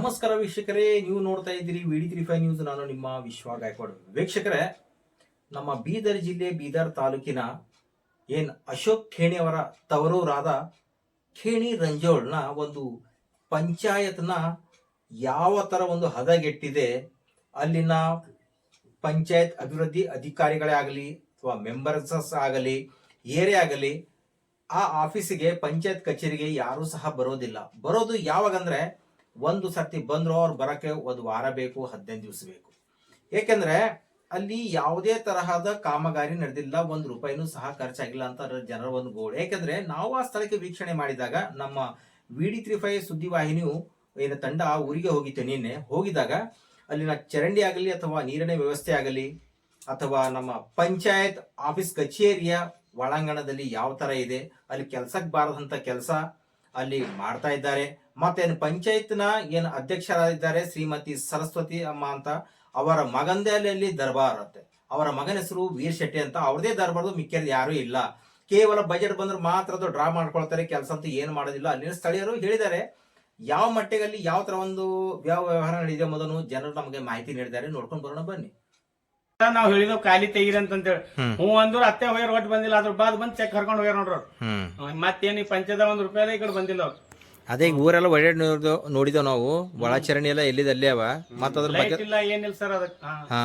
ನಮಸ್ಕಾರ ವೀಕ್ಷಕರೇ, ನೀವು ನೋಡ್ತಾ ಇದ್ದೀರಿ ವಿಡಿ ತ್ರೀ ಫೈವ್ ನ್ಯೂಸ್ ನಾನು ನಿಮ್ಮ ವಿಶ್ವ ಗಾಯಕ್ವಾಡ್. ವೀಕ್ಷಕರೇ, ನಮ್ಮ ಬೀದರ್ ಜಿಲ್ಲೆ, ಬೀದರ್ ತಾಲೂಕಿನ ಏನ್ ಅಶೋಕ್ ಖೇಣಿ ಅವರ ತವರೂರಾದ ಖೇಣಿ ರಂಜೋಳ್ನ ಒಂದು ಪಂಚಾಯತ್ನ ಯಾವ ತರ ಒಂದು ಹದಗೆಟ್ಟಿದೆ, ಅಲ್ಲಿನ ಪಂಚಾಯತ್ ಅಭಿವೃದ್ಧಿ ಅಧಿಕಾರಿಗಳೇ ಆಗಲಿ ಅಥವಾ ಮೆಂಬರ್ಸ್ ಆಗಲಿ, ಏರೇ ಆಗಲಿ, ಆ ಆಫೀಸಿಗೆ ಪಂಚಾಯತ್ ಕಚೇರಿಗೆ ಯಾರೂ ಸಹ ಬರೋದಿಲ್ಲ. ಬರೋದು ಯಾವಾಗಂದ್ರೆ ಒಂದು ಸರ್ತಿ ಬಂದ್ರು ಅವ್ರು ಬರಕ್ಕೆ ಒಂದು ವಾರ ಬೇಕು, ಹದಿನೈದು ದಿವಸ ಬೇಕು. ಏಕೆಂದ್ರೆ ಅಲ್ಲಿ ಯಾವುದೇ ತರಹದ ಕಾಮಗಾರಿ ನಡೆದಿಲ್ಲ, ಒಂದು ರೂಪಾಯಿನೂ ಸಹ ಖರ್ಚಾಗಿಲ್ಲ ಅಂತ ಜನರ ಒಂದು ಗೋಳು. ಯಾಕೆಂದ್ರೆ ನಾವು ಆ ಸ್ಥಳಕ್ಕೆ ವೀಕ್ಷಣೆ ಮಾಡಿದಾಗ ನಮ್ಮ ವಿ ಡಿ ತ್ರೀ ಫೈವ್ ಸುದ್ದಿವಾಹಿನಿಯು ಏನ ತಂಡ ಆ ಊರಿಗೆ ಹೋಗಿತ್ತು ನಿನ್ನೆ, ಹೋಗಿದಾಗ ಅಲ್ಲಿನ ಚರಂಡಿ ಆಗಲಿ ಅಥವಾ ನೀರಿನ ವ್ಯವಸ್ಥೆ ಆಗಲಿ ಅಥವಾ ನಮ್ಮ ಪಂಚಾಯತ್ ಆಫೀಸ್ ಕಚೇರಿಯ ಒಳಾಂಗಣದಲ್ಲಿ ಯಾವ ತರ ಇದೆ, ಅಲ್ಲಿ ಕೆಲ್ಸಕ್ಕೆ ಬಾರದಂತ ಕೆಲಸ ಅಲ್ಲಿ ಮಾಡ್ತಾ ಇದ್ದಾರೆ. ಮತ್ತೇನು ಪಂಚಾಯತ್ನ ಏನು ಅಧ್ಯಕ್ಷರಾಗಿದ್ದಾರೆ ಶ್ರೀಮತಿ ಸರಸ್ವತಿ ಅಮ್ಮ ಅಂತ, ಅವರ ಮಗಂದೇ ಅಲ್ಲಿ ಅಲ್ಲಿ ದರ್ಬಾರ್ ಇರುತ್ತೆ ಅವರ ಮಗನ ಹೆಸರು ವೀರ್ ಶೆಟ್ಟಿ ಅಂತ, ಅವ್ರದೇ ದರ್ಬಾರ್ದು ಮಿಕ್ಕಿದ ಯಾರು ಇಲ್ಲ. ಕೇವಲ ಬಜೆಟ್ ಬಂದ್ರೆ ಮಾತ್ರ ಅದು ಡ್ರಾ ಮಾಡ್ಕೊಳ್ತಾರೆ, ಕೆಲಸ ಅಂತೂ ಏನು ಮಾಡೋದಿಲ್ಲ. ಅಲ್ಲಿನ ಸ್ಥಳೀಯರು ಹೇಳಿದ್ದಾರೆ, ಯಾವ ಮಟ್ಟಿಗಲ್ಲಿ ಯಾವ ಥರ ಒಂದು ವ್ಯವ ವ್ಯವಹಾರ ನಡೆದಿದೆ ಮೊದಲು ಜನರು ನಮಗೆ ಮಾಹಿತಿ ನೀಡಿದ್ದಾರೆ. ನೋಡ್ಕೊಂಡು ಬರೋಣ ಬನ್ನಿ. ನಾವ್ ಹೇಳಿದ್ ಖಾಲಿ ತೆಗೀರಿ ಅಂತ ಹೇಳಿ ಹ್ಞೂ ಅಂದ್ರು ಅತ್ತೆ ಹೋಗ್ಯಾರ ಒಟ್ಟು ಬಂದಿಲ್ಲ. ಅದ್ರ ಬಾದ್ ಬಂದ್ ಚೆಕ್ ಹರ್ಕೊಂಡು ಹೋಗ್ಯಾರ ನೋಡ್ರಿ ಮತ್ತೇನಿ ಹ್ಮ್. ಹ್ಮ್, ಮತ್ತೇನ್ ಈ ಪಂಚದ ಒಂದ್ ರೂಪಾಯಿ ಈ ಕಡೆ ಬಂದಿಲ್ಲ ಅವ್ರು. ಅದೇ ಈಗ ಊರೆಲ್ಲ ಒಳ್ಳೆ ನೋಡಿದೆವು ನಾವು. ಒಳಚರಣಿ ಎಲ್ಲ ಎಲ್ಲಿದೆ ಅಲ್ಲಿ ಅವ. ಮತ್ತ ಅದ್ರ ಬಗ್ಗೆ ಲೈಟ್ ಇಲ್ಲ ಏನಿಲ್ಲ ಸರ್ ಅದಕ್ಕೆ ಹಾ.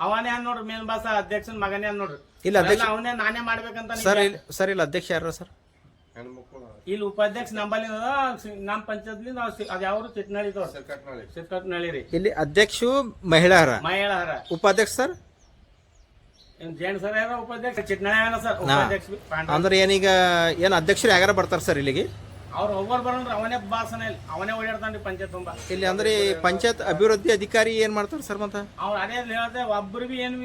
ಅವನೇ ಅನ್ ನೋಡ್ರಿ ಮೇನ್ ಬಾಸ ಅಧ್ಯಕ್ಷನ್ ಮಗನೇ ಅನ್ ನೋಡ್ರಿ. ಇಲ್ಲ ಅಧ್ಯಕ್ಷ ಎಲ್ಲ ಅವನೇ ನಾನೇ ಮಾಡ್ಬೇಕಂತ ಸರ್ ಇಲ್ಲ ಸರ್ ಇಲ್ಲ ಅಧ್ಯಕ್ಷ ಯಾರು ಸರ್? ಇಲ್ಲಿ ಉಪಾಧ್ಯಕ್ಷ ನಂಬಲ್ಲಿ ನಮ್ಮ ನಮ್ ಪಂಚಾಯತ್ಲಿ ನಾವು ಅದ್ ಯಾವ್ದು ಚಿಟ್ನಳ್ಳಿ ಚಿಕ್ಕಟ್ನಳ್ಳಿ ರೀ. ಇಲ್ಲಿ ಅಧ್ಯಕ್ಷ ಮಹಿಳಾರ. ಮಹಿಳಾರ. ಉಪಾಧ್ಯಕ್ಷ ಸರ್ ಜೇಂಟ್ ಸರ್ ಯಾರ ಉಪಾಧ್ಯಕ್ಷ ಚಿಟ್ನಳ್ಳಿ ಅಲ್ಲ ಸರ್ ಉಪಾಧ್ಯಕ್ಷ ಪಾಂಡ್ರ ಅಂದ್ರೆ ಏನೀಗ ಏನ್ ಅಧ್ಯಕ್ಷರು ಯಾರ ಬರ್ತಾರ ಸರ್ ಇಲ್ಲಿಗೆ? ಅವ್ರು ಒಬ್ಬರು ಬರೋಣ್ರಿ ಅವನೇ ಬಾಸನ ಇಲ್ಲಿ. ಅವನೇ ಓಡಾಡ್ತಾನ್ರಿ ಪಂಚಾಯತ್ ತುಂಬಾ. ಇಲ್ಲಿ ಅಂದ್ರೆ ಈ ಪಂಚಾಯತ್ ಅಭಿವೃದ್ಧಿ ಅಧಿಕಾರಿ ಏನ್ ಮಾಡ್ತಾರ ಸರ್ ಮತ್ತ? ಅವ್ರು ಅದೇ ಹೇಳ್ದೆ ಒಬ್ರು ಬಿ ಏನು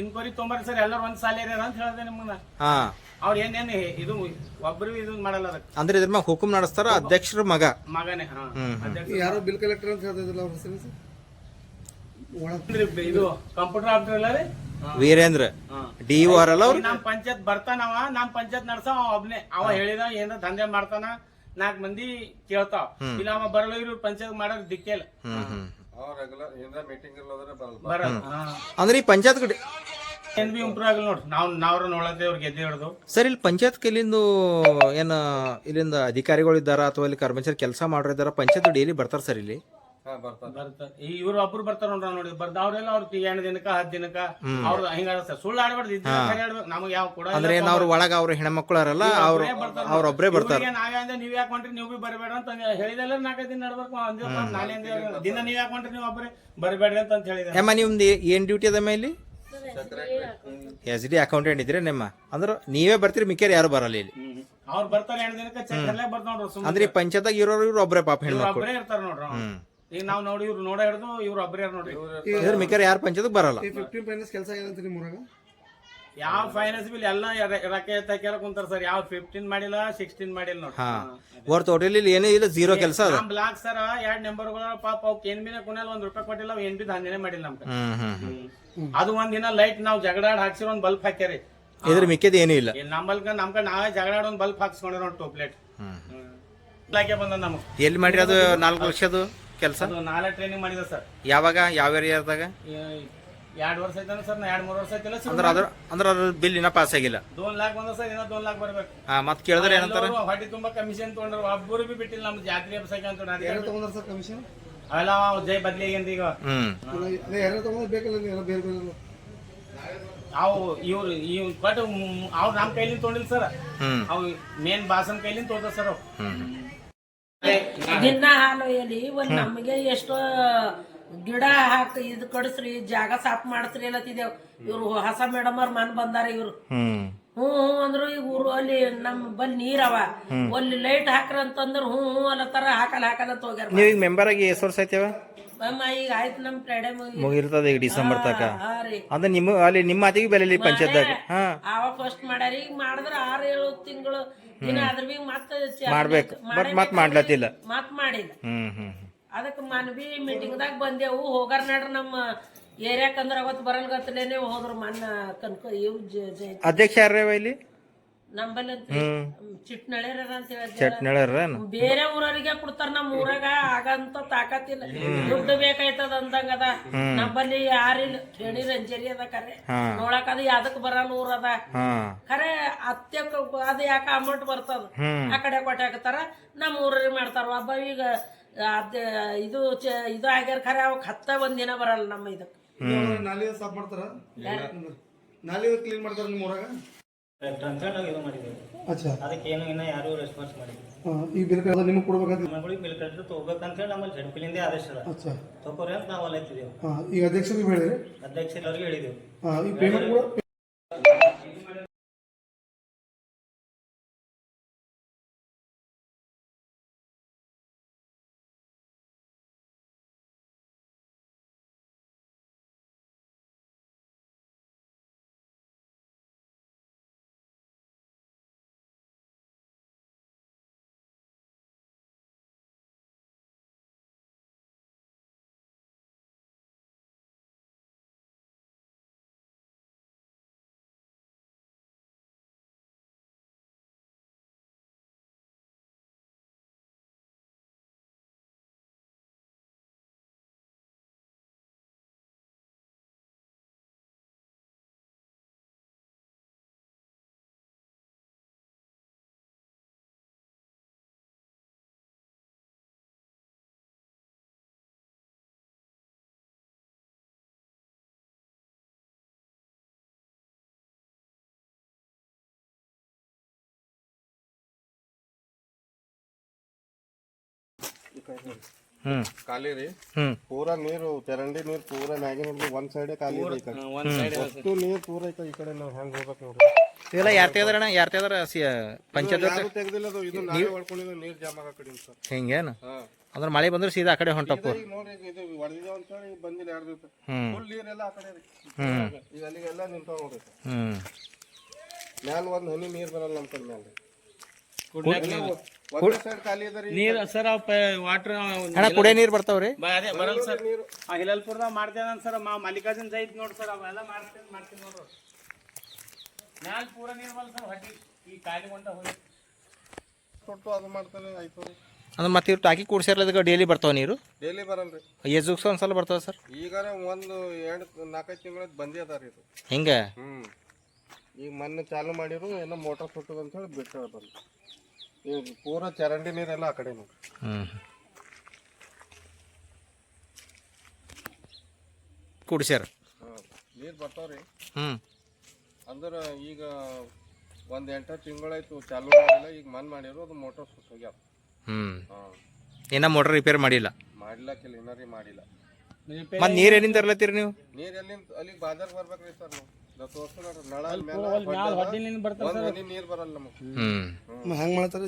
ಇನ್ಕ್ವೈರಿ ತೊಂಬರ್ರಿ ಸರ್ ಎಲ್ಲರೂ ಒಂದ್ ಸಾಲ ಇರ ಅಂತ ಹೇಳ್ದೆ ನಿಮ್ಮನ್ನ ಹಾ. ಅವ್ರು ಏನೇನು ಇದು ಒಬ್ರು ಇದು ಮಾಡಲ್ಲ ಅದಕ್ಕೆ. ಅಂದ್ರೆ ಇದ್ರ ಮ್ಯಾಗ ಹುಕುಂ ನಡೆಸ್ತಾರ ಅಧ್ಯಕ್ಷರ ಮಗ. ಮಗನೇ ಹಾ. ಯಾರೋ ಬಿಲ್ ಕಲೆಕ್ಟರ್ ಅಂತ ಹೇಳ್ತಿದ್ರಲ್ಲ ಅವ್ರ ಹೆಸರು? ಇದು ಕಂಪ್ಯೂಟರ್ ಆಪ್ಟರ್ ಅಲ್ಲ ರೀ? ವೀರೇಂದ್ರ ಡಿ ಅಲ್ಲ ಅವ್ರು? ನಮ್ ಪಂಚಾಯತ್ ಬರ್ತಾನವ ನಮ್ ಪಂಚಾಯತ್ ನಡ್ಸ ಅವ ಒಬ್ನೇ. ಅವ ಹೇಳಿದ ಏನ ದಂಧೆ ಮಾಡ್ತಾನ ನಾಲ್ಕ್ ಮಂದಿ ಕೇಳ್ತಾವ. ಇಲ್ಲ ಅವ ಬರಲ್ಲ ಇವ್ರು ಪಂಚಾಯತ್ ಮಾಡೋದ್ ದಿಕ್ಕೇಲ್ ಅಂದ್ರೆ ಈ ಪಂಚಾಯತ್ ಕಡೆ ಏನ್ ಬಿ ಇಂಪ್ರೂವ್ ಆಗಲ್ಲ ನೋಡ್ರಿ ನಾವ್ ನಾವ್ರ ನೋಡದೆ ಅವ್ರು ಗೆದ್ದೆ ಹಿಡ್ದು ಸರ್ ಇಲ್ಲಿ ಪಂಚಾಯತ್ ಇಲ್ಲಿಂದ ಏನ ಇಲ್ಲಿಂದ ಅಧಿಕಾರಿಗಳು ಇದ್ದಾರ ಅಥವಾ ಇಲ್ಲಿ ಕರ್ಮಚಾರಿ ಕೆಲಸ ಮಾಡೋರು ಇದ್ದಾರ? ಪಂಚಾಯತ್ ಡೈಲಿ ಬರ್ತಾರ ಸರ್ ಇಲ್ಲಿ? ಬರ್ತಾರ. ಈ ಇವ್ರು ಒಬ್ರು ಬರ್ತಾರ ನೋಡ್ರ ನೋಡಿ. ಬರ್ದ ಅವ್ರೆಲ್ಲ ಅವ್ರ ಎಂಟು ದಿನಕ್ಕ ಹತ್ತು ದಿನಕ್ಕ ಅವ್ರ ಹಿಂಗ ಸುಳ್ಳು ಆಡ್ಬಾರ್ದು. ಆಡ್ಬೇಕು ನಮಗೆ ಯಾವ ಕೂಡ ಅಂದ್ರೆ ಏನ್ ಅವ್ರ ಒಳಗ ಅವ್ರ ಹೆಣ್ಮಕ್ಳು ಅರಲ್ಲ ಅವ್ರ ಒಬ್ರೇ ಬರ್ತಾರ ನಾವೇ ಅಂದ್ರೆ ನೀವ್ ಯಾಕೆ ಹೊಂಟ್ರಿ? ನೀವು ಬಿ ಬರಬೇಡ ಅಂತ ಹೇಳಿದೆಲ್ಲ ನಾಲ್ಕೈದು ದಿನ ನಡ್ಬೇಕು ಅಂದ್ರೆ ನಾಳೆ ದಿನ ನೀವ್ ಯಾಕೆ ಹೊಂಟ್ರಿ? ನೀವು ಒಬ್ಬರೇ ಬರಬೇಡ್ರಿ ಅಂತ ಹೇಳಿದೆ ಅಮ್ಮ ನಿಮ್ದು ಏನ್ ಡ್ಯೂಟಿ ಅದ ಇಲ್ಲಿ? ಎಸ್ ಡಿ ಅಕೌಂಟೆಂಟ್ ಇದ್ರೆ ನಿಮ್ಮ ಅಂದ್ರೆ ನೀವೇ ಬರ್ತೀರಿ ಮಿಕ್ಕೇರ್ ಯಾರು ಬರಲ್ಲ ಇಲ್ಲಿ. ಅವ್ರು ಬರ್ತಾರೆ ಅಂದ್ರೆ ಪಂಚಾಯತ್ ಪಂಚಾಯತ್ದಾಗ ಇರೋರು ಇವ್ರು ಒಬ್ಬರೇ ಪಾಪ ಹೆಣ್ಣು ಹೆಣ್ಮಕ್ಳು. ಒಬ್ಬರೇ ಇರ್ತಾರ ನೋಡ್ರಿ ಅವ್ರು. ಈಗ ನಾವು ನೋಡಿ ಇವ್ರು ನೋಡ ಹಿಡ್ದು ಇವ್ರು ಒಬ್ಬರೇ ನೋಡಿ ಇದ್ರ ಮಿಕ್ಕೇರ್ ಯಾರು ಪಂಚದಕ್ಕೆ ಬರಲ್ಲ. ಈ ಫಿಫ್ಟೀನ್ ಫೈನಾನ್ಸ್ ಕೆಲಸ ಏನಂತ ನಿಮ್ಮ ಊರಾಗ? ಯಾವ ಫೈನಾನ್ಸ್ ಬಿಲ್ ಎಲ್ಲ ರೊಕ್ಕ ಎತ್ತಾಕ್ಯಾರ ಕುಂತಾರ ಸರ್. ಯಾವ ಫಿಫ್ಟೀನ್ ಮಾಡಿಲ್ಲ ಸಿಕ್ಸ್ಟೀನ್ ಮಾಡಿಲ್ಲ ನೋಡಿ ಹಾ. ಓರ್ ಏನಿಲ್ಲ ಇಲ್ಲಿ ಏನೂ ಇಲ್ಲ ಜೀರೋ ಕೆಲಸ ಅದ. ನಮ್ ಬ್ಲಾಕ್ ಸರ್ ಎರಡ್ ನಂಬರ್ಗಳ ಪಾಪ ಅವಕ್ ಏನ್ ಬಿನ ಕುಣಲ್ ಒಂದ್ ರೂಪಾಯಿ ಕೊಟ್ಟಿಲ್ಲ ಅವ್ ಏನ್ ಬಿ ದಂಧೆನೆ ಮಾಡಿಲ್ಲ ನಮ್ಗೆ. ಹ್ಮ್ ಹ್ಮ್ ಹ್ಮ್. ಅದು ಒಂದ್ ದಿನ ಲೈಟ್ ನಾವು ಜಗಡಾಡ್ ಹಾಕ್ಸಿರೋ ಒಂದ್ ಬಲ್ಬ್ ಹಾಕ್ಯಾರಿ. ಇದ್ರ ಮಿಕ್ಕದ ಏನೂ ಇಲ್ಲ. ಇಲ್ಲಿ ನಮ್ಮಲ್ಕ ನಮ್ಕ ನಾವೇ ಜಗಡಾಡ್ ಒಂದ್ ಬಲ್ಬ್ ಹಾಕ್ಸ್ಕೊಂಡಿರೋ ನೋಡಿ ಟೂ ಪ್ಲೇಟ್ ಇಲಾಖೆ ಬಂದ ನಮಗ್. ಎಲ್ಲಿ ಮಾಡ್ರಿ ಅದು ನಾಲ್ಕು ಲಕ್ಷದು ಕೆಲಸ? ನಾಳೆ ಟ್ರೈನಿಂಗ್ ಮಾಡಿದ ಸರ್. ಯಾವಾಗ ಯಾವ ಏರಿಯಾದಾಗ ಎರಡ್ ವರ್ಷ ಐತಾನ ಸರ್ ನಾ ಎರಡು ಮೂರ್ ವರ್ಷ ಐತಿಲ್ಲ ಸರ್ ಅಂದ್ರೆ ಅದ್ರ ಅಂದ್ರೆ ಅದ್ರ ಬಿಲ್ ಇನ್ನ ಪಾಸ್ ಆಗಿಲ್ಲ? ದೋನ್ ಲಾಕ್ ಬಂದ ಸರ್ ಇನ್ನೂ ದೋನ್ ಲಾಕ್ ಬರ್ಬೇಕು. ಹಾ ಮತ್ ಕೇಳಿದ್ರೆ ಏನಂತಾರ? ಹೊಟ್ಟಿ ತುಂಬಾ ಕಮಿಷನ್ ತಗೊಂಡ್ರು ಒಬ್ಬರು ಬಿ ಬಿಟ್ಟಿಲ್ಲ ನಮ್ ಜಾತ್ರೆ ಎಬ್ಸಕ್ಕೆ ಅಂತ. ತಗೊಂಡ್ರ ಸರ್ ಕಮಿಷನ್ ಅವೆಲ್ಲ ಅವ್ ಜೈ ಬದ್ಲಿ ಆಗ್ಯಾನ್ರಿ ಈಗ. ಹ್ಮ್. ಯಾರು ಬೇಕಲ್ಲ ಬೇರೆ ಬೇರೆ ಅವು ಇವ್ರು ಇವ್ ಬಟ್ ಅವ್ರು ನಮ್ ಕೈಲಿಂದ ತೊಗೊಂಡಿಲ್ಲ ಸರ್. ಹ್ಮ್. ಅವು ಮೇನ್ ಬಾಸನ್ ಕೈಲಿಂದ ತೊಗೊಂಡ ಸರ್ ಅವು ದಿನ ಹಾಲು ಎಲ್ಲಿ ಒಂದ್ ನಮಗೆ ಎಷ್ಟೋ ಗಿಡ ಹಾಕಿ ಇದ್ ಕಡಿಸ್ರಿ ಜಾಗ ಸಾಫ್ ಮಾಡಿಸ್ರಿ ಅಲ್ಲತ್ತಿದೇವ್ ಇವ್ರು ಹೊಸ ಮೇಡಮ್ ಅವ್ರ ಮನ್ ಬಂದಾರ ಇವ್ರು. ಹ್ಮ್. ಹ್ಮ್ ಅಂದ್ರು ಈಗ ಊರು ಅಲ್ಲಿ ನಮ್ ನೀರ್ ಅವ. ಅಲ್ಲಿ ಲೈಟ್ ಹಾಕ್ರ ಅಂತಂದ್ರ ಹ್ಮ್ ಹ್ಞೂ ಅಲ್ಲತ್ತಾರ ಹಾಕಲ್ ಹಾಕಲ್ ಅಂತ ಹೋಗ್ಯಾರ ನೀವು ಈಗ ಮೆಂಬರ್ ಆಗಿ ಎಷ್ಟು ವರ್ಷ ಐತಿವ ಅಮ್ಮ ಈಗ ಆಯ್ತು ನಮ್ ಫ್ರೈಡೆ ಮುಗಿರ್ತದ ಈಗ ಡಿಸೆಂಬರ್ ತಕ ಅಂದ್ರೆ ನಿಮ್ಮ ಅಲ್ಲಿ ನಿಮ್ಮ ಮಾತಿಗೆ ಬೆಲೆ ಪಂಚಾಯತ್ದಾಗ. ಅವ ಫಸ್ಟ್ ಮಾಡ್ಯಾರ. ಈಗ ಮಾಡಿದ್ರ ಆರ್ ಏಳು ತಿಂಗಳು ಅದ್ರ ಬಿ ಮತ್ತ ಮಾಡ್ಬೇಕು. ಬಟ್ ಮತ್ ಮಾಡ್ಲತ್ತಿಲ್ಲ. ಮತ್ ಮಾಡಿಲ್ಲ. ಹ್ಮ್ ಹ್ಮ್ ಅದಕ್ಕೆ ಮೀಟಿಂಗ್ ಮೀಟಿಂಗ್ದಾಗ ಬಂದೆವು ಹೋಗಾರ ನಡ್ರಿ ನಮ್ಮ ಏರಿಯಾಕಂದ್ರ ಅವತ್ತು ಬರಲ್ಗತ್ತಲೇನೆ ಹೋದ್ರು ಮನ್ನ ಕನ್ಕ ಇವ್ ಜ- ಅಧ್ಯಕ್ಷ ಯಾರ್ಯಾವ ಇಲ್ಲಿ? ನಂಬಲ್ಲಿ ಅಂತ ಚಿಟ್ನಳ್ಳಿರ ಅಂತ ಚಟ್ನಳ್ಯಾರೇನು ಬೇರೆ ಊರವರಿಗೆ ಕೊಡ್ತಾರ ನಮ್ಮ ಊರಾಗ ಆಗಂತ ತಾಕತ್ತಿಲ್ಲ. ದುಡ್ಡು ಬೇಕಾಯ್ತದ ಅಂದಂಗ ಅದ. ನಮ್ಮಲ್ಲಿ ಯಾರಿಲ್ಲ. ಹೇಳಿ ರಂಜರಿ ಅದ ಕರೆ ನೋಡಕ್ ಅದ ಯಾದಕ್ ಬರಲ್ಲ ಊರ ಅದ. ಖರೆ ಅತ್ಯ ಅದು ಯಾಕ ಅಮೌಂಟ್ ಬರ್ತದ? ಆ ಕಡೆ ಕೊಟ್ಟೆ ಹಾಕ್ತಾರ. ನಮ್ಮ ಊರಲ್ಲಿ ಮಾಡ್ತಾರ. ಒಬ್ಬ ಈಗ ಅದೇ ಇದು ಚ- ಇದು ಆಗ್ಯಾರ ಖರೆ ಅವಾಗ ಹತ್ತ ಒಂದಿನ ಬರಲ್ಲ ನಮ್ಮ ಇದಕ್. ನಾಲಿ ಸಾಫ್ ಮಾಡ್ತಾರ? ನಾಲಿ ಕ್ಲೀನ್ ಮಾಡ್ತಾರ ನಿಮ್ಮ ಊರಾಗ? ಟ್ರಾನ್ಸ್ಫರ್ ಇದು ಮಾಡಿದ್ದೀವಿ ಅಚ್ಚಾ. ಅದಕ್ಕೆ ಏನು ಇನ್ನ ಯಾರು ರೆಸ್ಪಾನ್ಸ್ ಮಾಡಿಲ್ಲ. ಈ ಬಿಲ್ ನಿಮಗೆ ಕೊಡ್ಬೇಕಂತ ಮಗಳಿಗೆ ಬಿಲ್ ಕಟ್ಟಿದ್ರೆ ತಗೋಬೇಕಂತ ಹೇಳಿ ನಮ್ಮಲ್ಲಿ ಜಡ್ಪಿಲಿಂದ ಆದೇಶ ಅದ. ಅಚ್ಚಾ. ತಗೋರಿ ಅಂತ ನಾವು ಅಲ್ಲತ್ತಿದ್ದೇವೆ ಹಾ, ಈಗ ಅಧ್ಯಕ್ಷರಿಗೆ ಹೇಳಿರಿ ಅಧ್ಯಕ್ಷರವ್ರಿಗೆ ಹೇಳಿದೆವು ಹಾ, ಈ ಪೇಮೆಂಟ್ ಕೂಡ ಖಾಲಿ ರೀ. ಹ್ಮ್. ಪೂರಾ ನೀರು ಚರಂಡಿ ನೀರು ಪೂರಾ ಮ್ಯಾಗಿನ ಒಂದ್ ಸೈಡ್ ಖಾಲಿ ಈ ಕಡೆ. ಅಷ್ಟು ನೀರು ಪೂರ ಐತೆ ಈ ಕಡೆ ನಾವ್ ಹೆಂಗ್ ಹೋಗ್ಬೇಕು ನೋಡ್ರಿ. ಇದೆಲ್ಲ ಯಾರು ತೆಗದಾರಣ ಯಾರು ತೆಗದಾರ ಪಂಚಾಯತ್ ಯಾರು ತೆಗ್ದಿಲ್ಲ ಅದು ಇದು ನಾವೇ ಹೊಡ್ಕೊಂಡಿದ್ದು ನೀರ್ ಜಾಮ ಕಡೆ ಸರ್ ಹಿಂಗೇನು? ಹಾ. ಅಂದ್ರೆ ಮಳೆ ಬಂದ್ರೆ ಸೀದಾ ಆ ಕಡೆ ಹೊಂಟಪ್ಪ ಈಗ ನೋಡ್ರಿ ಈಗ ಇದು ಅಂತ ಹೇಳಿ ಬಂದಿಲ್ಲ ಎರಡು ದಿವಸ ಹ್ಮ್. ಫುಲ್ ನೀರೆಲ್ಲ ಆ ಕಡೆ ರೀ. ಈಗ ಅಲ್ಲಿಗೆಲ್ಲ ನಿಂತಾವ ನೋಡ್ರಿ. ಹ್ಮ್. ಮ್ಯಾಲ ಒಂದ್ ಹನಿ ನೀರ್ ಬರಲ್ಲ ನಮ್ಮ ಕಡೆ ಮ್ಯಾಲ ಸೈಡ್ ರೀ ನೀರ್ ಸರ್ ವಾಟರ್ ಅಣ್ಣ ಕುಡಿಯೋ ನೀರು ಬರ್ತಾವ್ರಿ? ಅದೇ ಬರಲ್ಲ ಸರ್. ಆ ಹಿಲಲ್ಪುರದಾಗ ಮಾಡ್ತೇನೆ ಸರ್ ಮಾ ಮಲ್ಲಿಕಾರ್ಜುನ್ ಜೈತ್ ನೋಡಿ ಸರ್ ಅವೆಲ್ಲ ಮಾಡ್ತೇನೆ ಮಾಡ್ತೀನಿ ನೋಡ್ರಿ ಮ್ಯಾಲ ಪೂರ ನೀರು ಬಲ್ ಸರ್ ಹೊಟ್ಟಿ. ಈ ಕಾಲಿ ಹೊಂಟ ಹೋಗಿ ಕೊಟ್ಟು ಅದು ಮಾಡ್ತಾನೆ ಆಯ್ತು. ಅಂದ್ರೆ ಮತ್ತೆ ಇವ್ರು ಟಾಕಿ ಕೂಡ್ಸಿರಲ್ಲ ಅದಕ್ಕೆ ಡೈಲಿ ಬರ್ತಾವ ನೀರು? ಡೈಲಿ ಬರಲ್ರಿ. ಎಜುಕ್ಸ್ ಒಂದ್ಸಲ ಬರ್ತಾವ ಸರ್? ಈಗ ಒಂದು ಎರಡು ನಾಲ್ಕೈದು ತಿಂಗಳ ಬಂದಿ ಅದ ರೀ ಇದು. ಹಿಂಗೆ? ಹ್ಮ್. ಈಗ ಮೊನ್ನೆ ಚಾಲು ಮಾಡಿರು ಏನೋ ಮೋಟರ್ ಸುಟ್ಟದ ಅಂತ ಹೇಳಿ ಬಿಟ್ಟು ಬಂದು. ಈಗ ಪೂರ ಚರಂಡಿ ನೀರೆಲ್ಲ ಆ ಕಡೆ ನೋಡಿ. ಹ್ಮ್. ಕುಡ್ಸ್ಯಾರ? ಹಾಂ ನೀರು ಬರ್ತಾವ್ರಿ. ಹ್ಮ್. ಅಂದ್ರೆ ಈಗ ಒಂದು ಎಂಟು ತಿಂಗಳಾಯ್ತು ಚಾಲು ಮಾಡಿಲ್ಲ ಈಗ ಮನ್ ಮಾಡಿರು ಅದು ಮೋಟರ್ ಸುಟ್ಟು ಹೋಗ್ಯಾವ. ಹ್ಮ್. ಹಾಂ. ಏನ ಮೋಟರ್ ರಿಪೇರ್ ಮಾಡಿಲ್ಲ? ಮಾಡ್ಲಕ್ಕಿಲ್ಲ ಇನ್ನರೀ ಮಾಡಿಲ್ಲ. ಮತ್ತೆ ನೀರು ಎಲ್ಲಿಂದ ತರ್ಲತ್ತೀರಿ ನೀವು? ನೀರು ಎಲ್ಲಿಂದ ಅಲ್ಲಿಗೆ ಬಾಜಾರ್ ಬರ್ಬೇಕ್ರಿ ಸರ್ ನಾವು. ಹ್ಮ್. ಹೆಂಗ್ ಮಾಡ್ತಾರ